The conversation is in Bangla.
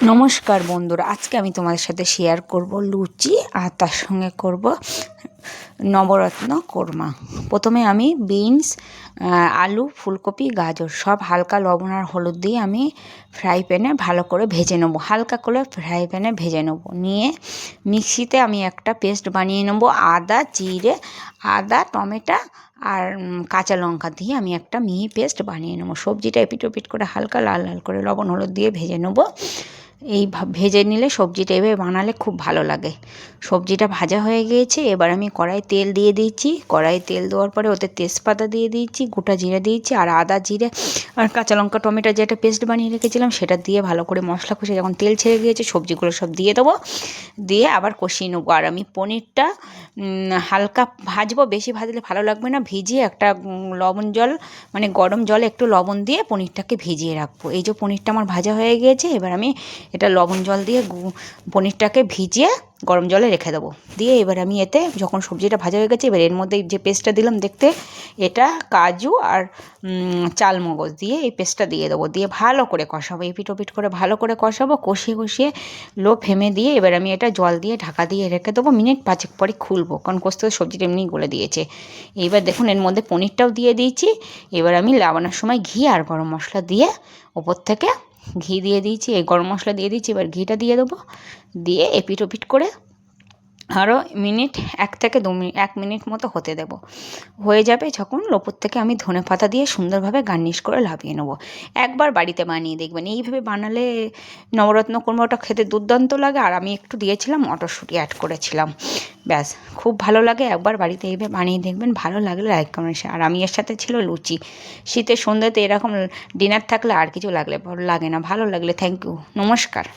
নমস্কার বন্ধুরা, আজকে আমি তোমাদের সাথে শেয়ার করব লুচি আর তার সঙ্গে করব নবরত্ন কোরমা। প্রথমে আমি বিনস আলু, ফুলকপি, গাজর সব হালকা লবণ আর হলুদ দিয়ে আমি ফ্রাই প্যানে ভালো করে ভেজে নেব। হালকা করে ফ্রাই প্যানে ভেজে নেব। নিয়ে মিক্সিতে আমি একটা পেস্ট বানিয়ে নেব, আদা, জিরে, আদা, টমেটো আর কাঁচা লঙ্কা দিয়ে আমি একটা মিহি পেস্ট বানিয়ে নেব। সবজিটা এপিট ওপিট করে হালকা লাল লাল করে লবণ হলুদ দিয়ে ভেজে নেব। এই ভেজে নিলে সবজিটা এভাবে বানালে খুব ভালো লাগে। সবজিটা ভাজা হয়ে গিয়েছে, এবার আমি কড়াই তেল দিয়ে দিয়েছি। কড়াই তেল দেওয়ার পরে ওতে তেজপাতা দিয়ে দিয়েছি, গোটা জিরে দিয়েছি, আর আদা জিরে আর কাঁচা লঙ্কা, টমেটো যেটা পেস্ট বানিয়ে রেখেছিলাম, সেটা দিয়ে ভালো করে মশলা কষে যখন তেল ছেড়ে গিয়েছে, সবজিগুলো সব দিয়ে দেবো। দিয়ে আবার কষিয়ে নেব। আর আমি পনিরটা হালকা ভাজবো, বেশি ভাজলে ভালো লাগবে না। ভিজিয়ে একটা লবণ জল মানে গরম জলে একটু লবণ দিয়ে পনিরটাকে ভিজিয়ে রাখব। এই যে পনিরটা আমার ভাজা হয়ে গিয়েছে, এবার আমি এটা লবণ জল দিয়ে পনিরটাকে ভিজিয়ে গরম জলে রেখে দেবো। দিয়ে এবার আমি এতে যখন সবজিটা ভাজা হয়ে গেছে, এবার এর মধ্যে যে পেস্টটা দিলাম দেখতে, এটা কাজু আর চাল মগজ দিয়ে এই পেস্টটা দিয়ে দেবো। দিয়ে ভালো করে কষাবো, এপিট ওপিট করে ভালো করে কষাবো, কষিয়ে কষিয়ে লো ফেমে দিয়ে এবার আমি এটা জল দিয়ে ঢাকা দিয়ে রেখে দেবো, মিনিট পাঁচেক পরে খুলবো, কারণ কষতে সবজিটা এমনি গলে দিয়েছে। এবার দেখুন এর মধ্যে পনিরটাও দিয়ে দিয়েছি। এবার আমি লাবানোর সময় ঘি আর গরম মশলা দিয়ে ওপর থেকে ঘি দিয়ে দিয়েছি, এই গরম মশলা দিয়ে দিয়েছি, এবার ঘিটা দিয়ে দেবো। দিয়ে এপিট ওপিট করে আরও মিনিট, এক থেকে দু মিনিট এক মিনিট মতো হতে দেব। হয়ে যাবে যখন ওপর থেকে আমি ধনে পাতা দিয়ে সুন্দরভাবে গার্নিশ করে লাভিয়ে নেব। একবার বাড়িতে বানিয়ে দেখবেন। এইভাবে বানালে নবরত্ন কুমড়োটা খেতে দুর্দান্ত লাগে। আর আমি একটু দিয়েছিলাম মটরশুঁটি অ্যাড করেছিলাম। ব্যাস, খুব ভালো লাগে। একবার বাড়িতে এইভাবে বানিয়ে দেখবেন। ভালো লাগলে লাইক কমেন্ট আর আমি এর সাথে ছিল লুচি। শীতের সন্ধ্যাতে এরকম ডিনার থাকলে আর কিছু লাগলে লাগে না। ভালো লাগলে থ্যাংক ইউ নমস্কার।